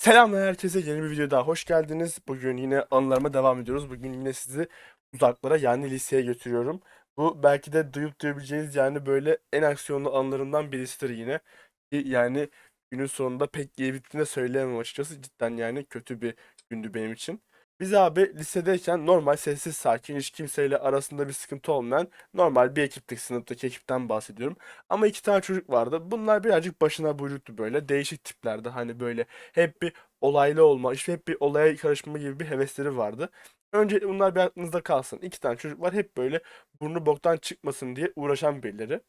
Selamlar herkese yeni bir video daha hoş geldiniz. Bugün yine anılarıma devam ediyoruz. Bugün yine sizi uzaklara yani liseye götürüyorum. Bu belki de duyup duyabileceğiniz yani böyle en aksiyonlu anlarımdan birisidir yine. Yani günün sonunda pek iyi bittiğini söyleyemem açıkçası. Cidden yani kötü bir gündü benim için. Biz abi lisedeyken normal sessiz sakin hiç kimseyle arasında bir sıkıntı olmayan normal bir ekiptik sınıftaki ekipten bahsediyorum. Ama iki tane çocuk vardı. Bunlar birazcık başına buyruktu böyle. Değişik tiplerdi. Hani böyle hep bir olaylı olma, işte hep bir olaya karışma gibi bir hevesleri vardı. Önce bunlar bir aklınızda kalsın. İki tane çocuk var hep böyle burnu boktan çıkmasın diye uğraşan birileri.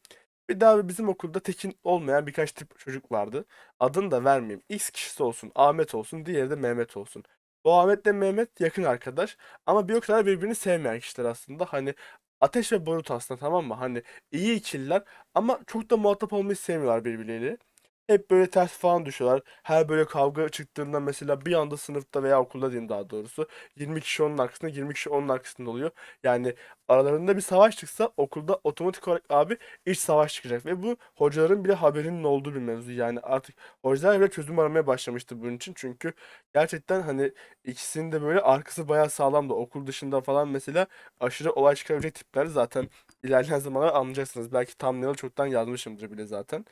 Bir daha bizim okulda tekin olmayan birkaç tip çocuk vardı. Adını da vermeyeyim. X kişisi olsun, Ahmet olsun, diğeri de Mehmet olsun. Bu Ahmet'le Mehmet yakın arkadaş ama bir o kadar birbirini sevmeyen kişiler aslında. Hani ateş ve barut aslında tamam mı? Hani iyi ikililer ama çok da muhatap olmayı sevmiyorlar birbirleriyle. Hep böyle ters falan düşüyorlar. Her böyle kavga çıktığında mesela bir anda sınıfta veya okulda diyeyim daha doğrusu 20 kişi onun arkasında 20 kişi onun arkasında oluyor. Yani aralarında bir savaş çıksa okulda otomatik olarak abi iç savaş çıkacak ve bu hocaların bile haberinin olduğu bir mevzu. Yani artık hocalar bile çözüm aramaya başlamıştı bunun için. Çünkü gerçekten hani ikisinin de böyle arkası bayağı sağlam da okul dışında falan mesela aşırı olay çıkarabilecek tipler zaten ilerleyen zamanlar anlayacaksınız. Belki thumbnail'ı çoktan yazmışımdır bile zaten.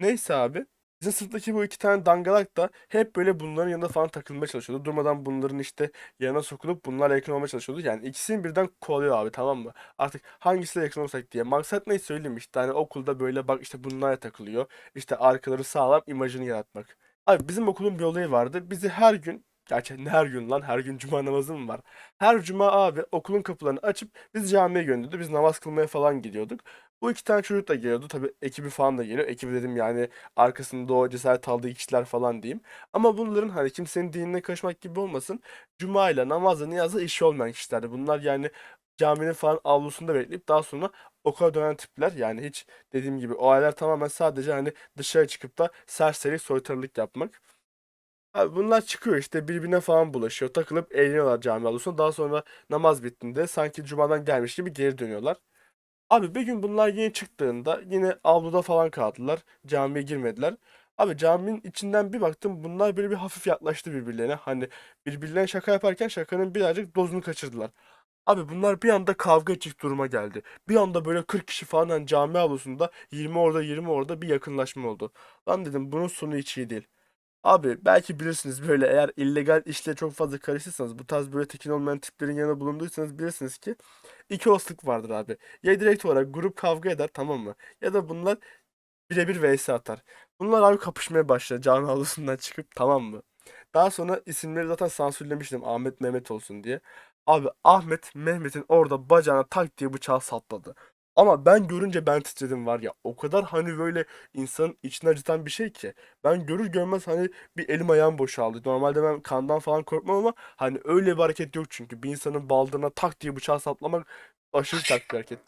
Neyse abi. Bizim sınıftaki bu iki tane dangalak da hep böyle bunların yanında falan takılmaya çalışıyordu. Durmadan bunların işte yanına sokulup bunlarla yakın olmaya çalışıyordu. Yani ikisini birden kovalıyor abi tamam mı? Artık hangisiyle yakın olsak diye. Maksat ne söyleyeyim işte hani okulda böyle bak işte bunlarla takılıyor. İşte arkaları sağlam imajını yaratmak. Abi bizim okulun bir olayı vardı. Bizi her gün Gerçi ne her gün lan her gün cuma namazı mı var? Her cuma abi okulun kapılarını açıp biz camiye gönderiyordu. Biz namaz kılmaya falan gidiyorduk. Bu iki tane çocuk da geliyordu. Tabii ekibi falan da geliyor. Ekibi dedim yani arkasında o cesaret aldığı kişiler falan diyeyim. Ama bunların hani kimsenin dinine karışmak gibi olmasın. Cuma ile namazla niyazla işi olmayan kişilerdi. Bunlar yani caminin falan avlusunda bekleyip daha sonra okula dönen tipler. Yani hiç dediğim gibi olaylar tamamen sadece hani dışarı çıkıp da serseri soytarılık yapmak. Abi bunlar çıkıyor işte birbirine falan bulaşıyor. Takılıp eğleniyorlar cami avlusunda. Daha sonra namaz bittiğinde sanki cumadan gelmiş gibi geri dönüyorlar. Abi bir gün bunlar yine çıktığında yine avluda falan kaldılar. Camiye girmediler. Abi caminin içinden bir baktım bunlar böyle bir hafif yaklaştı birbirlerine. Hani birbirlerine şaka yaparken şakanın birazcık dozunu kaçırdılar. Abi bunlar bir anda kavga edecek duruma geldi. Bir anda böyle 40 kişi falan hani cami avlusunda 20 orada 20 orada bir yakınlaşma oldu. Lan dedim bunun sonu hiç iyi değil. Abi belki bilirsiniz böyle eğer illegal işle çok fazla karışırsanız bu tarz böyle tekin olmayan tiplerin yanında bulunduysanız bilirsiniz ki iki olasılık vardır abi. Ya direkt olarak grup kavga eder tamam mı? Ya da bunlar birebir vs atar. Bunlar abi kapışmaya başlar cami avlusundan çıkıp tamam mı? Daha sonra isimleri zaten sansürlemiştim Ahmet Mehmet olsun diye. Abi Ahmet Mehmet'in orada bacağına tak diye bıçağı sapladı. Ama ben görünce ben titredim var ya. O kadar hani böyle insanın içini acıtan bir şey ki. Ben görür görmez hani bir elim ayağım boşaldı. Normalde ben kandan falan korkmam ama hani öyle bir hareket yok çünkü. Bir insanın baldırına tak diye bıçağı saplamak aşırı sert bir hareket.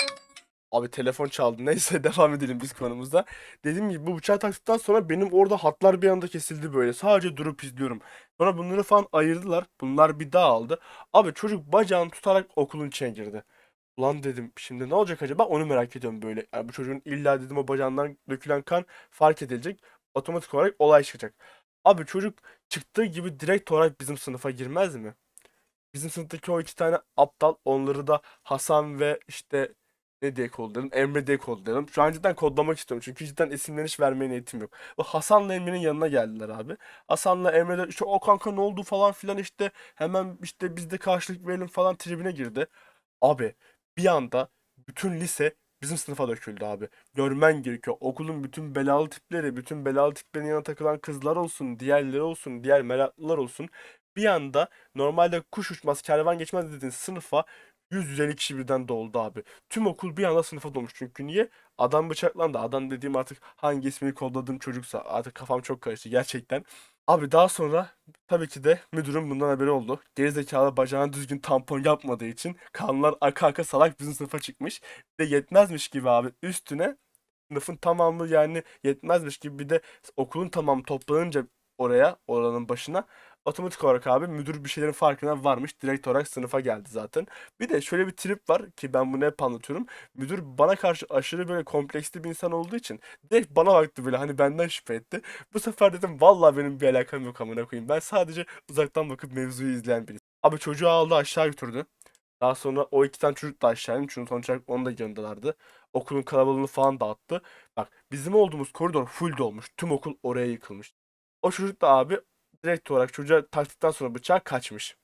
Abi telefon çaldı. Neyse devam edelim biz konumuzda. Dediğim gibi bu bıçağı taktıktan sonra benim orada hatlar bir anda kesildi böyle. Sadece durup izliyorum. Sonra bunları falan ayırdılar. Bunlar bir daha aldı. Abi çocuk bacağını tutarak okulun içine girdi. Ulan dedim şimdi ne olacak acaba onu merak ediyorum böyle. Yani bu çocuğun illa dedim o bacağından dökülen kan fark edilecek. Otomatik olarak olay çıkacak. Abi çocuk çıktığı gibi direkt olarak bizim sınıfa girmez mi? Bizim sınıftaki o iki tane aptal onları da Hasan ve işte ne diye kodlayalım? Emre diye kodlayalım. Şu an cidden kodlamak istiyorum. Çünkü cidden isimlerini hiç vermeye niyetim yok. Bu Hasan'la Emre'nin yanına geldiler abi. Hasan'la Emre de işte o kanka ne oldu falan filan işte hemen işte biz de karşılık verelim falan tribine girdi. Abi bir anda bütün lise bizim sınıfa döküldü abi. Görmen gerekiyor. Okulun bütün belalı tipleri, bütün belalı tiplerin yanına takılan kızlar olsun, diğerleri olsun, diğer meraklılar olsun. Bir anda normalde kuş uçmaz, kervan geçmez dediğin sınıfa 100-150 kişi birden doldu abi. Tüm okul bir anda sınıfa dolmuş. Çünkü niye? Adam bıçaklandı. Adam dediğim artık hangi ismini kodladığım çocuksa artık kafam çok karıştı gerçekten. Abi daha sonra tabii ki de müdürün bundan haberi oldu. Gerizekalı bacağına düzgün tampon yapmadığı için kanlar aka aka salak bizim sınıfa çıkmış. Ve yetmezmiş gibi abi üstüne sınıfın tamamı yani yetmezmiş gibi bir de okulun tamamı toplanınca oraya oranın başına Otomatik olarak abi müdür bir şeylerin farkına varmış. Direkt olarak sınıfa geldi zaten. Bir de şöyle bir trip var ki ben bunu hep anlatıyorum. Müdür bana karşı aşırı böyle kompleksli bir insan olduğu için direkt bana baktı böyle hani benden şüphe etti. Bu sefer dedim vallahi benim bir alakam yok amına koyayım. Ben sadece uzaktan bakıp mevzuyu izleyen birisi. Abi çocuğu aldı aşağı götürdü. Daha sonra o iki tane çocuk da aşağı indi. Çünkü sonuç olarak onu da yanındalardı. Okulun kalabalığını falan dağıttı. Bak bizim olduğumuz koridor full dolmuş. Tüm okul oraya yıkılmış. O çocuk da abi direkt olarak çocuğa taktıktan sonra bıçağı kaçmış.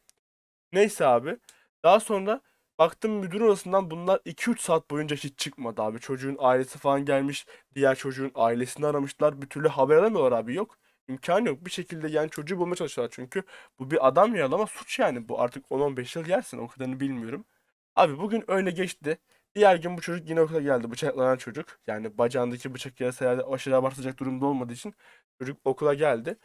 Neyse abi. Daha sonra baktım müdür odasından bunlar 2-3 saat boyunca hiç çıkmadı abi. Çocuğun ailesi falan gelmiş. Diğer çocuğun ailesini aramışlar. Bir türlü haber alamıyorlar abi. Yok. İmkanı yok. Bir şekilde yani çocuğu bulmaya çalışıyorlar çünkü bu bir adam yaralama suç yani. Bu artık 10-15 yıl yersin. O kadarını bilmiyorum. Abi bugün öyle geçti. Diğer gün bu çocuk yine okula geldi. Bıçaklanan çocuk. Yani bacağındaki bıçak yarası herhalde aşırı abartacak durumda olmadığı için çocuk okula geldi.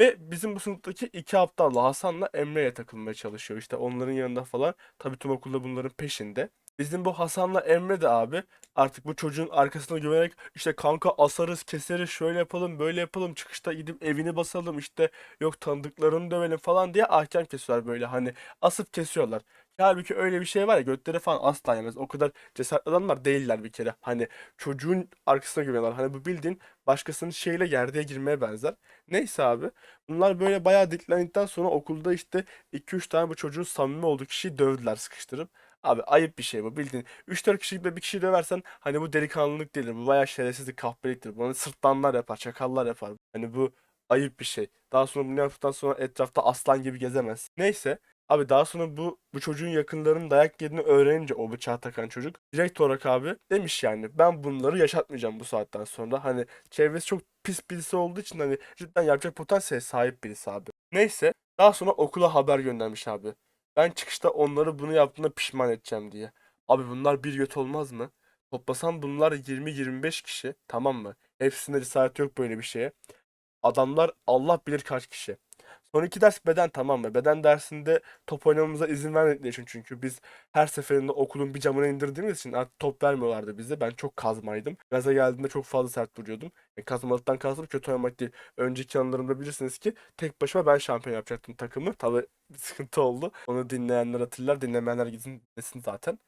Ve bizim bu sınıftaki iki aptalla Hasan'la Emre'ye takılmaya çalışıyor. İşte onların yanında falan. Tabii tüm okulda bunların peşinde. Bizim bu Hasan'la Emre de abi artık bu çocuğun arkasına güvenerek işte kanka asarız keseriz şöyle yapalım böyle yapalım çıkışta gidip evini basalım işte yok tanıdıklarını dövelim falan diye ahkam kesiyorlar böyle hani asıp kesiyorlar. Halbuki öyle bir şey var ya götleri falan asla yemez. O kadar cesaretli adamlar değiller bir kere. Hani çocuğun arkasına güveniyorlar. Hani bu bildiğin başkasının şeyle gerdeğe girmeye benzer. Neyse abi. Bunlar böyle bayağı diklendikten sonra okulda işte 2-3 tane bu çocuğun samimi olduğu kişiyi dövdüler sıkıştırıp. Abi ayıp bir şey bu bildiğin. 3-4 kişilik bir kişiyi döversen hani bu delikanlılık değildir. Bu bayağı şerefsizlik kahpeliktir. Bunu sırtlanlar yapar, çakallar yapar. Hani bu ayıp bir şey. Daha sonra bunu yaptıktan sonra etrafta aslan gibi gezemez. Neyse. Abi daha sonra bu bu çocuğun yakınlarının dayak yediğini öğrenince o bıçağı takan çocuk direkt olarak abi demiş yani ben bunları yaşatmayacağım bu saatten sonra. Hani çevresi çok pis birisi olduğu için hani cidden yapacak potansiyele sahip birisi abi. Neyse daha sonra okula haber göndermiş abi. Ben çıkışta onları bunu yaptığına pişman edeceğim diye. Abi bunlar bir göt olmaz mı? Toplasam bunlar 20-25 kişi tamam mı? Hepsinde cesaret yok böyle bir şeye. Adamlar Allah bilir kaç kişi. Son iki ders beden tamam mı? Beden dersinde top oynamamıza izin vermedikleri için çünkü biz her seferinde okulun bir camına indirdiğimiz için artık top vermiyorlardı bize. Ben çok kazmaydım. Gaza geldiğimde çok fazla sert vuruyordum. Yani kazmalıktan kastım kötü oynamak değil. Önceki anılarımda bilirsiniz ki tek başıma ben şampiyon yapacaktım takımı. Tabii bir sıkıntı oldu. Onu dinleyenler hatırlar, dinlemeyenler gitsin desin zaten.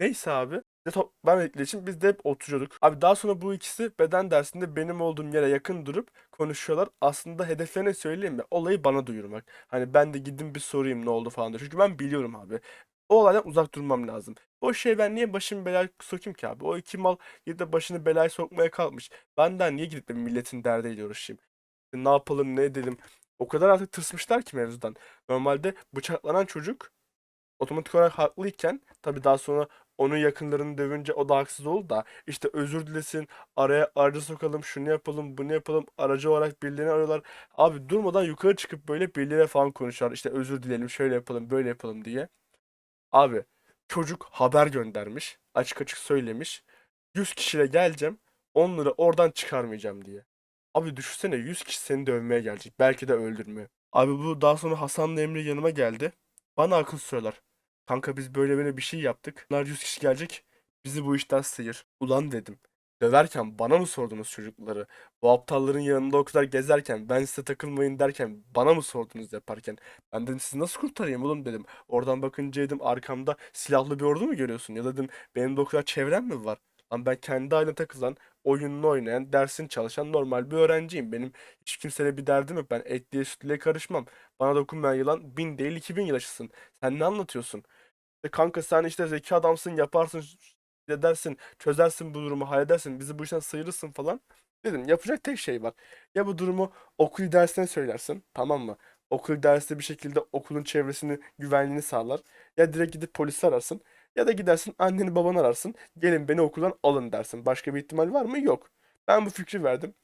Neyse abi. De top vermedikleri için biz de hep oturuyorduk. Abi daha sonra bu ikisi beden dersinde benim olduğum yere yakın durup konuşuyorlar. Aslında hedeflerine söyleyeyim mi? Olayı bana duyurmak. Hani ben de gidin bir sorayım ne oldu falan diye. Çünkü ben biliyorum abi. O olaydan uzak durmam lazım. O şey ben niye başımı belaya sokayım ki abi? O iki mal gidip de başını belaya sokmaya kalkmış. Benden niye gidip de milletin derdiyle uğraşayım? Ne yapalım ne edelim? O kadar artık tırsmışlar ki mevzudan. Normalde bıçaklanan çocuk otomatik olarak haklıyken tabii daha sonra onun yakınlarını dövünce o da haksız oldu da işte özür dilesin araya aracı sokalım şunu yapalım bunu yapalım aracı olarak birilerini arıyorlar. Abi durmadan yukarı çıkıp böyle birileriyle falan konuşuyorlar işte özür dileyelim şöyle yapalım böyle yapalım diye. Abi çocuk haber göndermiş açık açık söylemiş 100 kişiyle geleceğim onları oradan çıkarmayacağım diye. Abi düşünsene 100 kişi seni dövmeye gelecek belki de öldürmeye. Abi bu daha sonra Hasan'la Emre yanıma geldi. Bana akıl söyler. Kanka biz böyle böyle bir şey yaptık. Bunlar 100 kişi gelecek. Bizi bu işten sıyır. Ulan dedim. Döverken bana mı sordunuz çocukları? Bu aptalların yanında o kadar gezerken ben size takılmayın derken bana mı sordunuz yaparken? Ben dedim sizi nasıl kurtarayım oğlum dedim. Oradan bakınca dedim arkamda silahlı bir ordu mu görüyorsun? Ya dedim benim de o kadar çevrem mi var? Lan ben kendi haline takılan, oyununu oynayan, dersini çalışan normal bir öğrenciyim. Benim hiç kimseyle bir derdim yok. Ben etliye sütlüye karışmam. Bana dokunmayan yılan bin değil iki bin yıl yaşasın. Sen ne anlatıyorsun? Kanka sen işte zeki adamsın yaparsın edersin çözersin bu durumu halledersin bizi bu işten sıyırırsın falan. Dedim yapacak tek şey var. Ya bu durumu okul idaresine söylersin tamam mı? Okul idaresi bir şekilde okulun çevresini güvenliğini sağlar. Ya direkt gidip polisi ararsın. Ya da gidersin anneni babanı ararsın. Gelin beni okuldan alın dersin. Başka bir ihtimal var mı? Yok. Ben bu fikri verdim.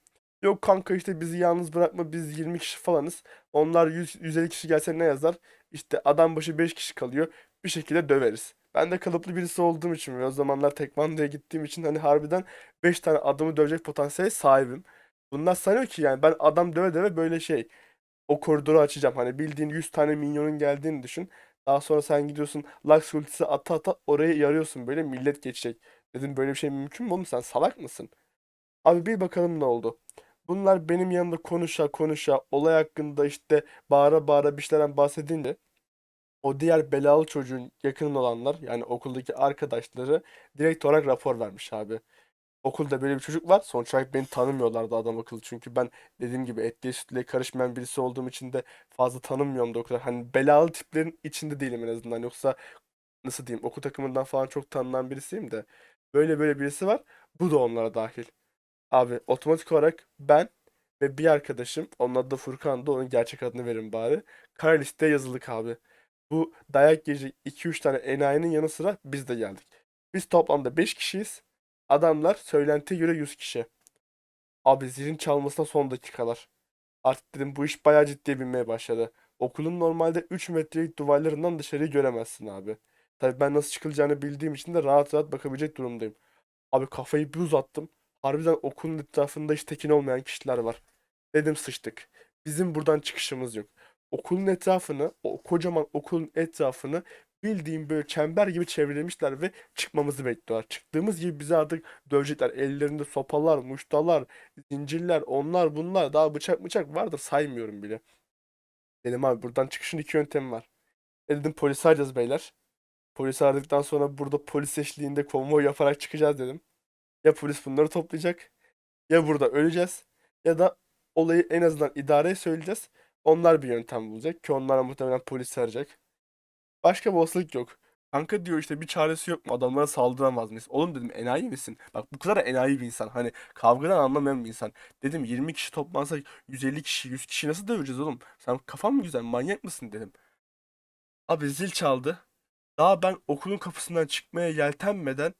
Yok kanka işte bizi yalnız bırakma biz 20 kişi falanız. Onlar 100, 150 kişi gelse ne yazar? İşte adam başı 5 kişi kalıyor. Bir şekilde döveriz. Ben de kalıplı birisi olduğum için ve o zamanlar tekvandoya gittiğim için hani harbiden 5 tane adamı dövecek potansiyele sahibim. Bunlar sanıyor ki yani ben adam döve döve böyle şey o koridoru açacağım. Hani bildiğin 100 tane minyonun geldiğini düşün. Daha sonra sen gidiyorsun Lux ultisi ata ata oraya yarıyorsun böyle millet geçecek. Dedim böyle bir şey mümkün mü oğlum sen salak mısın? Abi bir bakalım ne oldu. Bunlar benim yanımda konuşa konuşa olay hakkında işte bağıra bağıra bir şeylerden bahsedince o diğer belalı çocuğun yakın olanlar yani okuldaki arkadaşları direkt olarak rapor vermiş abi. Okulda böyle bir çocuk var. Sonuç olarak beni tanımıyorlardı adam akıllı. Çünkü ben dediğim gibi etliye sütlüye karışmayan birisi olduğum için de fazla tanınmıyorum da o kadar. Hani belalı tiplerin içinde değilim en azından. Yoksa nasıl diyeyim okul takımından falan çok tanınan birisiyim de. Böyle böyle birisi var. Bu da onlara dahil. Abi otomatik olarak ben ve bir arkadaşım onun adı da Furkan'dı onun gerçek adını verin bari. Kara listeye yazıldık abi. Bu dayak yiyecek 2-3 tane enayinin yanı sıra biz de geldik. Biz toplamda 5 kişiyiz. Adamlar söylentiye göre 100 kişi. Abi zilin çalmasına son dakikalar. Artık dedim bu iş bayağı ciddiye binmeye başladı. Okulun normalde 3 metrelik duvarlarından dışarıyı göremezsin abi. Tabii ben nasıl çıkılacağını bildiğim için de rahat rahat bakabilecek durumdayım. Abi kafayı bir uzattım. Harbiden okulun etrafında hiç tekin olmayan kişiler var. Dedim sıçtık. Bizim buradan çıkışımız yok. Okulun etrafını, o kocaman okulun etrafını bildiğim böyle çember gibi çevrelemişler ve çıkmamızı bekliyorlar. Çıktığımız gibi bizi artık dövecekler. Ellerinde sopalar, muştalar, zincirler, onlar bunlar. Daha bıçak bıçak vardır saymıyorum bile. Dedim abi buradan çıkışın iki yöntemi var. E dedim polisi arayacağız beyler. Polisi aradıktan sonra burada polis eşliğinde konvoy yaparak çıkacağız dedim. Ya polis bunları toplayacak ya burada öleceğiz ya da olayı en azından idareye söyleyeceğiz. Onlar bir yöntem bulacak ki onlara muhtemelen polis arayacak. Başka bir olasılık yok. Kanka diyor işte bir çaresi yok mu? Adamlara saldıramaz mıyız? Oğlum dedim enayi misin? Bak bu kadar enayi bir insan. Hani kavgadan anlamayan bir insan. Dedim 20 kişi toplansa 150 kişi 100 kişi nasıl döveceğiz oğlum? Sen kafan mı güzel manyak mısın dedim. Abi zil çaldı. Daha ben okulun kapısından çıkmaya yeltenmeden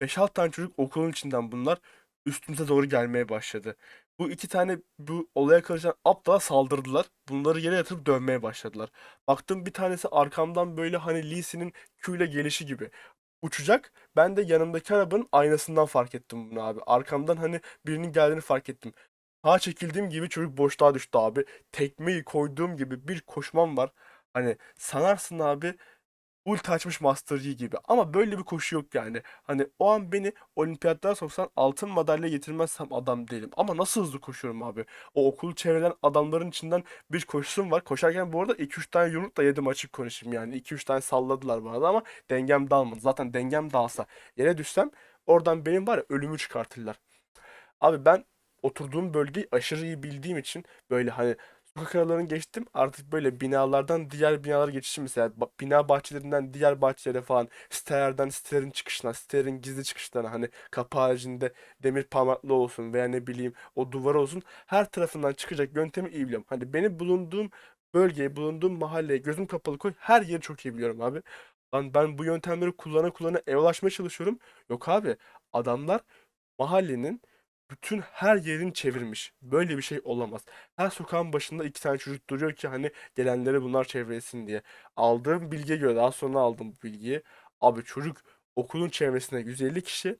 5-6 tane çocuk okulun içinden bunlar üstümüze doğru gelmeye başladı. Bu iki tane bu olaya karışan aptala saldırdılar. Bunları yere yatırıp dövmeye başladılar. Baktım bir tanesi arkamdan böyle hani Lee Sin'in Q gelişi gibi uçacak. Ben de yanımdaki arabanın aynasından fark ettim bunu abi. Arkamdan hani birinin geldiğini fark ettim. Sağa çekildiğim gibi çocuk boşluğa düştü abi. Tekmeyi koyduğum gibi bir koşmam var. Hani sanarsın abi ulti açmış Master Yi gibi. Ama böyle bir koşu yok yani. Hani o an beni olimpiyatlara soksan altın madalya getirmezsem adam değilim. Ama nasıl hızlı koşuyorum abi. O okulu çevrelen adamların içinden bir koşusum var. Koşarken bu arada 2-3 tane yumruk da yedim açık konuşayım yani. 2-3 tane salladılar bana da ama dengem dağılmadı. Zaten dengem dağılsa yere düşsem oradan benim var ya ölümü çıkartırlar. Abi ben oturduğum bölgeyi aşırı iyi bildiğim için böyle hani sokak aralarını geçtim artık böyle binalardan diğer binalara geçişim mesela bina bahçelerinden diğer bahçelere falan sitelerden sitelerin çıkışına sitelerin gizli çıkışlarına hani kapı haricinde demir parmaklı olsun veya ne bileyim o duvar olsun her tarafından çıkacak yöntemi iyi biliyorum. Hani benim bulunduğum bölgeye bulunduğum mahalleye gözüm kapalı koy her yeri çok iyi biliyorum abi. Lan ben bu yöntemleri kullana kullana ulaşmaya çalışıyorum. Yok abi adamlar mahallenin bütün her yerini çevirmiş. Böyle bir şey olamaz. Her sokağın başında iki tane çocuk duruyor ki hani gelenleri bunlar çevrelesin diye. Aldığım bilgiye göre daha sonra aldım bu bilgiyi. Abi çocuk okulun çevresinde 150 kişi,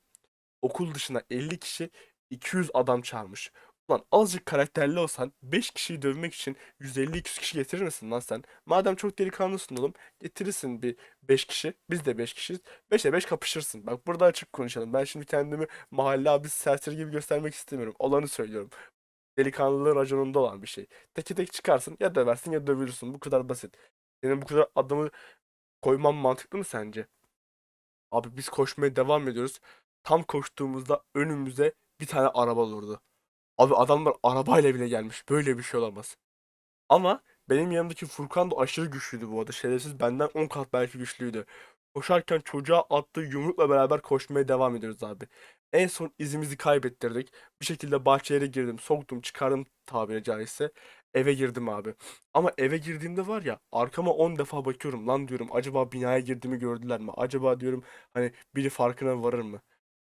okul dışına 50 kişi, 200 adam çağırmış. Ulan azıcık karakterli olsan 5 kişiyi dövmek için 150-200 kişi getirir misin lan sen? Madem çok delikanlısın oğlum getirirsin bir 5 kişi. Biz de 5 kişiyiz. 5'e 5 kapışırsın. Bak burada açık konuşalım. Ben şimdi kendimi mahalle abi serseri gibi göstermek istemiyorum. Olanı söylüyorum. Delikanlılığı raconunda olan bir şey. Teke tek çıkarsın ya döversin ya dövülürsün. Bu kadar basit. Senin bu kadar adamı koyman mantıklı mı sence? Abi biz koşmaya devam ediyoruz. Tam koştuğumuzda önümüze bir tane araba olurdu. Abi adamlar arabayla bile gelmiş. Böyle bir şey olamaz. Ama benim yanımdaki Furkan da aşırı güçlüydü bu arada. Şerefsiz benden 10 kat belki güçlüydü. Koşarken çocuğa attığı yumrukla beraber koşmaya devam ediyoruz abi. En son izimizi kaybettirdik. Bir şekilde bahçelere girdim, soktum, çıkardım tabiri caizse. Eve girdim abi. Ama eve girdiğimde var ya arkama 10 defa bakıyorum. Lan diyorum acaba binaya girdiğimi gördüler mi? Acaba diyorum hani biri farkına varır mı?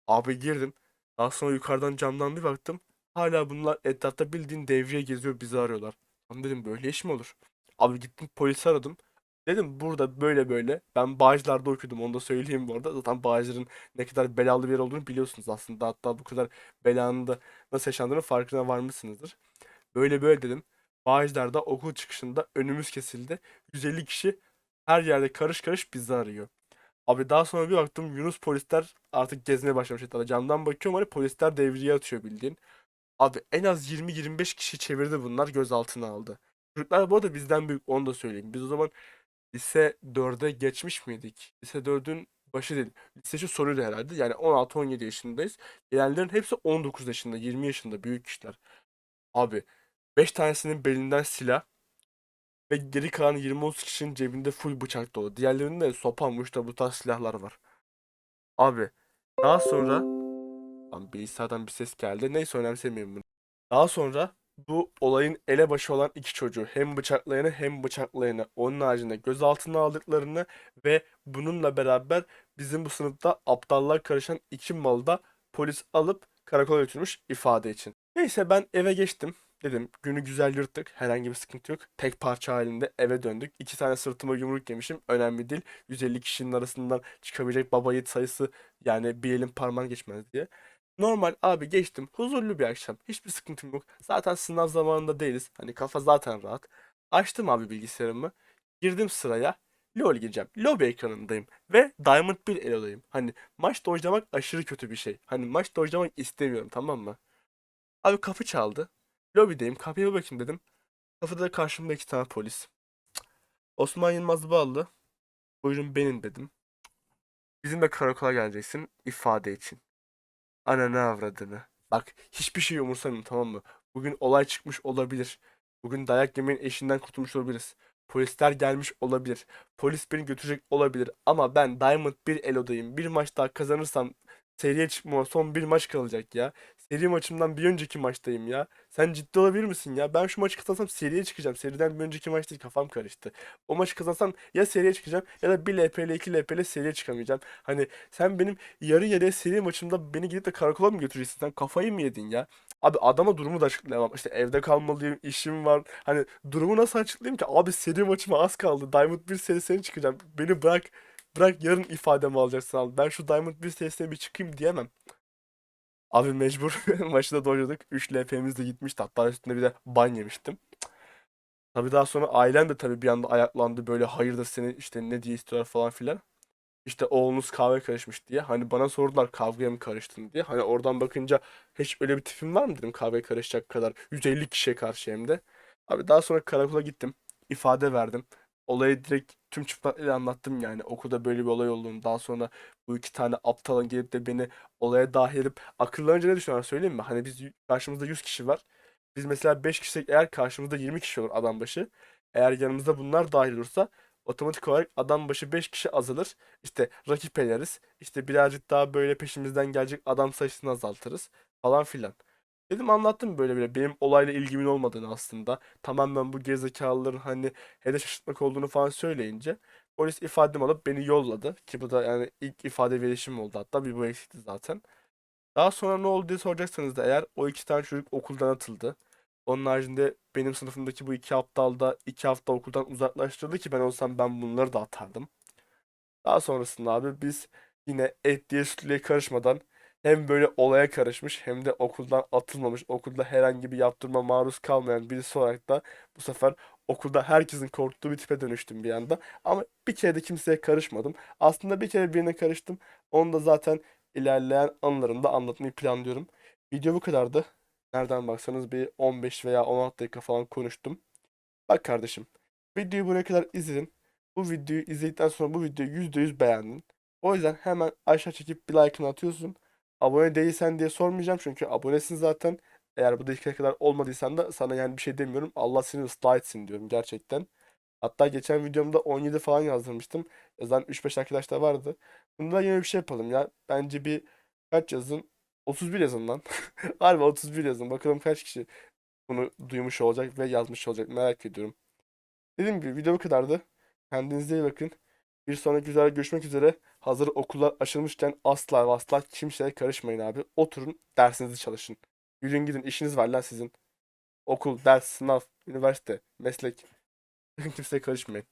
Abi girdim. Daha sonra yukarıdan camdan bir baktım. Hala bunlar etrafta bildiğin devriye geziyor bizi arıyorlar. Lan dedim böyle iş mi olur? Abi gittim polisi aradım. Dedim burada böyle böyle. Ben Bağcılar'da okudum onu da söyleyeyim bu arada. Zaten Bağcılar'ın ne kadar belalı bir yer olduğunu biliyorsunuz aslında. Hatta bu kadar belanın da nasıl yaşandığını farkına varmışsınızdır. Böyle böyle dedim. Bağcılar'da okul çıkışında önümüz kesildi. 150 kişi her yerde karış karış bizi arıyor. Abi daha sonra bir baktım Yunus polisler artık gezmeye başlamış etrafta. Camdan bakıyorum hani polisler devriye atıyor bildiğin. Abi en az 20-25 kişi çevirdi bunlar gözaltına aldı. Çocuklar bu arada bizden büyük onu da söyleyeyim. Biz o zaman lise 4'e geçmiş miydik? Lise 4'ün başı değil. Lise şu sonuydu herhalde. Yani 16-17 yaşındayız. Gelenlerin hepsi 19 yaşında, 20 yaşında büyük kişiler. Abi 5 tanesinin belinden silah ve geri kalan 20-30 kişinin cebinde full bıçak dolu. Diğerlerinde de sopa, muşta bu tarz silahlar var. Abi daha sonra Lan bilgisayardan bir ses geldi. Neyse önemsemiyorum bunu. Daha sonra bu olayın elebaşı olan iki çocuğu hem bıçaklayanı hem bıçaklayanı onun haricinde gözaltına aldıklarını ve bununla beraber bizim bu sınıfta aptallar karışan iki malı da polis alıp karakola götürmüş ifade için. Neyse ben eve geçtim. Dedim günü güzel yırttık. Herhangi bir sıkıntı yok. Tek parça halinde eve döndük. İki tane sırtıma yumruk yemişim. Önemli değil. 150 kişinin arasından çıkabilecek baba yiğit sayısı yani bir elin parmağın geçmez diye. Normal abi geçtim. Huzurlu bir akşam. Hiçbir sıkıntım yok. Zaten sınav zamanında değiliz. Hani kafa zaten rahat. Açtım abi bilgisayarımı. Girdim sıraya. LoL gireceğim. Lobby ekranındayım. Ve Diamond 1 Elo'dayım. Hani maç dojlamak aşırı kötü bir şey. Hani maç dojlamak istemiyorum tamam mı? Abi kapı çaldı. Lobby'deyim. Kapıya bakayım dedim. Kapıda da karşımda iki tane polis. Osman Yılmaz Ballı. Buyurun benim dedim. Bizim de karakola geleceksin ifade için. Ananı avradını. Bak hiçbir şey umursamıyorum tamam mı? Bugün olay çıkmış olabilir. Bugün dayak yemeğin eşinden kurtulmuş olabiliriz. Polisler gelmiş olabilir. Polis beni götürecek olabilir. Ama ben Diamond 1 Elo'dayım. Bir maç daha kazanırsam seriye çıkmama son bir maç kalacak ya. Seri maçımdan bir önceki maçtayım ya. Sen ciddi olabilir misin ya? Ben şu maçı kazansam seriye çıkacağım. Seriden bir önceki maç değil kafam karıştı. O maçı kazansam ya seriye çıkacağım ya da 1 LP ile 2 LP ile seriye çıkamayacağım. Hani sen benim yarı yarıya seri maçımda beni gidip de karakola mı götüreceksin? Sen kafayı mı yedin ya? Abi adama durumu da açıklayamam. İşte evde kalmalıyım, işim var. Hani durumu nasıl açıklayayım ki? Abi seri maçıma az kaldı. Diamond 1 serisine çıkacağım. Beni bırak. Bırak yarın ifademi alacaksın abi. Ben şu Diamond 1 serisine bir çıkayım diyemem. Abi mecbur maçı da doyurduk. 3 LP'miz de gitmişti. Hatta üstünde bir de ban yemiştim. Tabii daha sonra ailem de tabii bir anda ayaklandı. Böyle hayırdır seni işte ne diye istiyorlar falan filan. İşte oğlunuz kahve karışmış diye. Hani bana sordular kavgaya mı karıştın diye. Hani oradan bakınca hiç öyle bir tipim var mı dedim kahveye karışacak kadar. 150 kişiye karşı hem de. Abi daha sonra karakola gittim. ifade verdim. Olayı direkt tüm çıplaklığıyla anlattım yani. Okulda böyle bir olay olduğunu. Daha sonra bu iki tane aptalın gelip de beni olaya dahil edip akıllarınca ne düşünüyorlar söyleyeyim mi? Hani biz karşımızda 100 kişi var. Biz mesela 5 kişi eğer karşımızda 20 kişi olur adam başı. Eğer yanımızda bunlar dahil olursa otomatik olarak adam başı 5 kişi azalır. İşte rakip eleriz. İşte birazcık daha böyle peşimizden gelecek adam sayısını azaltırız falan filan. Dedim anlattım böyle bile benim olayla ilgimin olmadığını aslında. Tamamen bu gerizekalıların hani hedef şaşırtmak olduğunu falan söyleyince polis ifademi alıp beni yolladı. Ki bu da yani ilk ifade verişim oldu hatta bir bu eksikti zaten. Daha sonra ne oldu diye soracaksanız da eğer o iki tane çocuk okuldan atıldı. Onun haricinde benim sınıfımdaki bu iki aptal da iki hafta okuldan uzaklaştırdı ki ben olsam ben bunları da atardım. Daha sonrasında abi biz yine etliye sütlüye karışmadan hem böyle olaya karışmış hem de okuldan atılmamış, okulda herhangi bir yaptırma maruz kalmayan birisi olarak da bu sefer okulda herkesin korktuğu bir tipe dönüştüm bir anda. Ama bir kere de kimseye karışmadım. Aslında bir kere birine karıştım. Onu da zaten ilerleyen anlarımda anlatmayı planlıyorum. Video bu kadardı. Nereden baksanız bir 15 veya 16 dakika falan konuştum. Bak kardeşim, videoyu buraya kadar izledin. Bu videoyu izledikten sonra bu videoyu %100 beğendin. O yüzden hemen aşağı çekip bir like'ını atıyorsun. Abone değilsen diye sormayacağım çünkü abonesin zaten. Eğer bu dakikaya kadar olmadıysan da sana yani bir şey demiyorum. Allah seni ıslah etsin diyorum gerçekten. Hatta geçen videomda 17 falan yazdırmıştım. Yazan 3-5 arkadaş da vardı. Bunda yine bir şey yapalım ya. Bence bir kaç yazın? 31 yazın lan. Harbi 31 yazın. Bakalım kaç kişi bunu duymuş olacak ve yazmış olacak. Merak ediyorum. Dediğim gibi video bu kadardı. Kendinize iyi bakın. Bir sonraki videoda görüşmek üzere. Hazır okullar açılmışken asla ve asla kimseye karışmayın abi. Oturun dersinizi çalışın. Yürüyün gidin işiniz var lan sizin. Okul, ders, sınav, üniversite, meslek. Kimseye karışmayın.